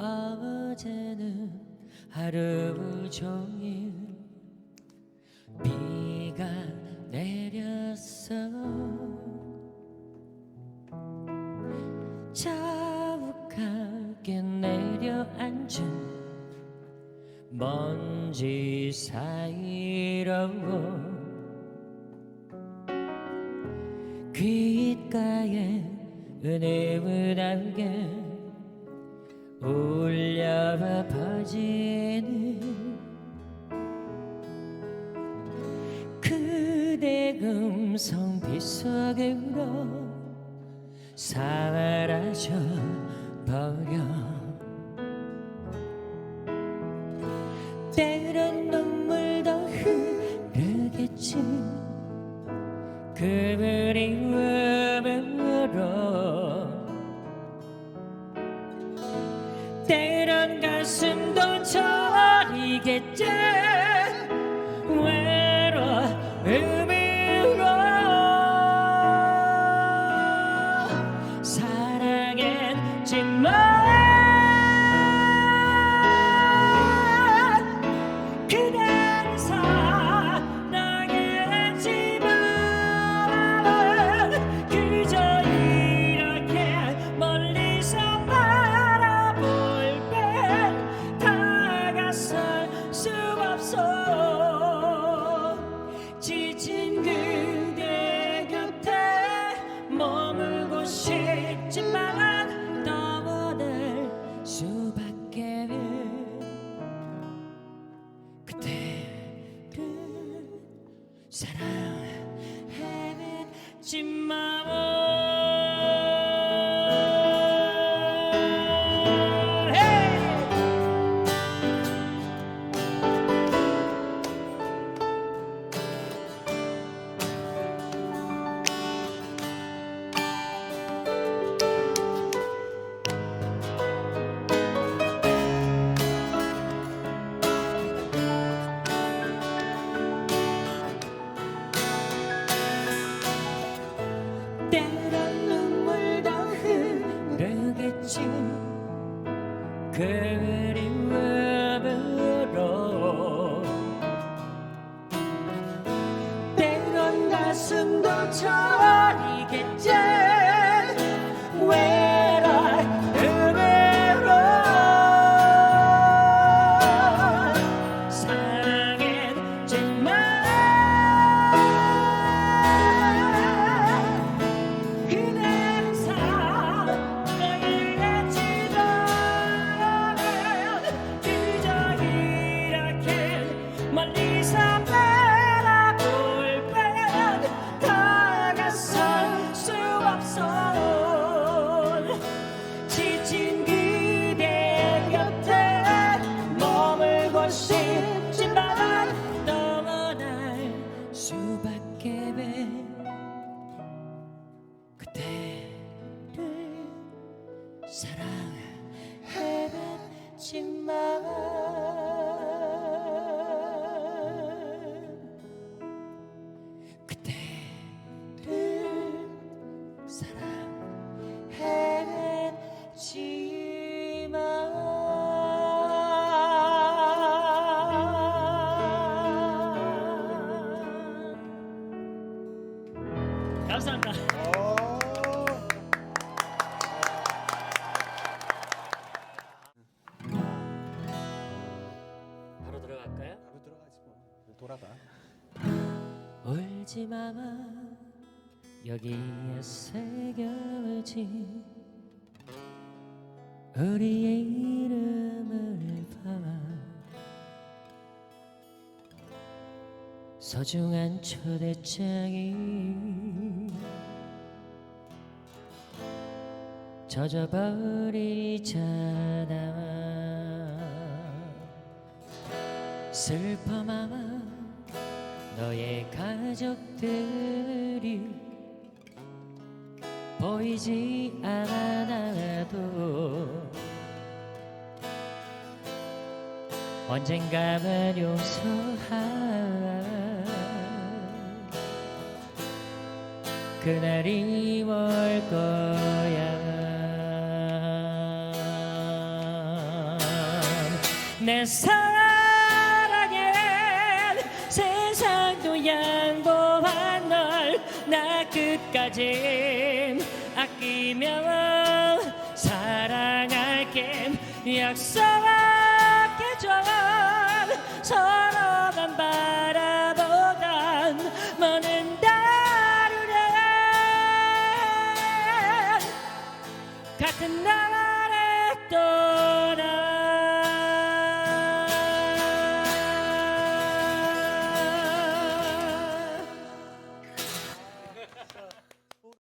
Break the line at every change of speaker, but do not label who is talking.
어제는 하루 종일 비가 내렸어. 자욱하게 내려앉은 먼지 사이로 귓가에 은은하게 울려 퍼지는 그대 음성 빗속으로 사라져 버려 때론 가슴도 저리겠지. 외로움으로. 사랑했지만 그대를 사랑 싶지만 떠날 수밖에 그대를 사랑했지만 그리움으로 때론 가슴도 저리겠지 사랑했지만 그대를 사랑했지만 감사합니다. 들어갈까요?
바로 들어가지 뭐. 돌아가.
울지 마 여기에 새겨진 우리의 이름을 봐봐. 소중한 초대장이. 젖어버리잖아 슬퍼마마 너의 가족들이 보이지 않아도 언젠가는 용서할 그날이 올 거야. 내 사랑 나 끝까지 아끼며 사랑할게. 약속해줘